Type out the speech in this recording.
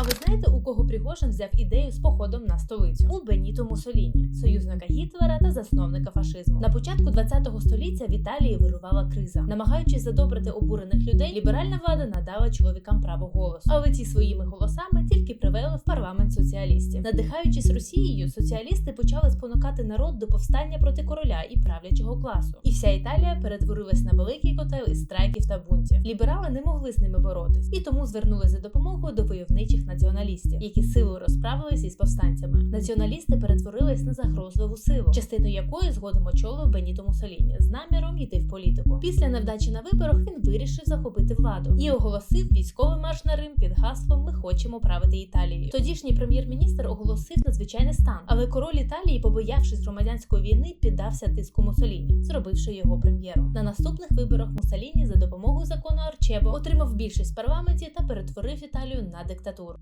А ви знаєте, у кого Пригожин взяв ідею з походом на столицю? У Беніто Мусоліні, союзника Гітлера та засновника фашизму. На початку 20 століття в Італії вирувала криза. Намагаючись задобрити обурених людей, ліберальна влада надала чоловікам право голосу. Але ті своїми голосами парламент соціалістів. Надихаючись Росією, соціалісти почали спонукати народ до повстання проти короля і правлячого класу. І вся Італія перетворилась на великий котел із страйків та бунтів. Ліберали не могли з ними боротись і тому звернули за допомогою до войовничих націоналістів, які силою розправились із повстанцями. Націоналісти перетворились на загрозливу силу, частину якої згодом очолив Беніто Муссоліні з наміром йти в політику. Після невдачі на виборах він вирішив захопити владу і оголосив військовий марш на Рим під гаслом Ми хочемо правити Італією. Тодішній прем'єр-міністр оголосив надзвичайний стан, але король Італії, побоявшись громадянської війни, піддався тиску Муссоліні, зробивши його прем'єром. На наступних виборах Муссоліні за допомогою закону Арчебо отримав більшість в парламенті та перетворив Італію на диктатуру.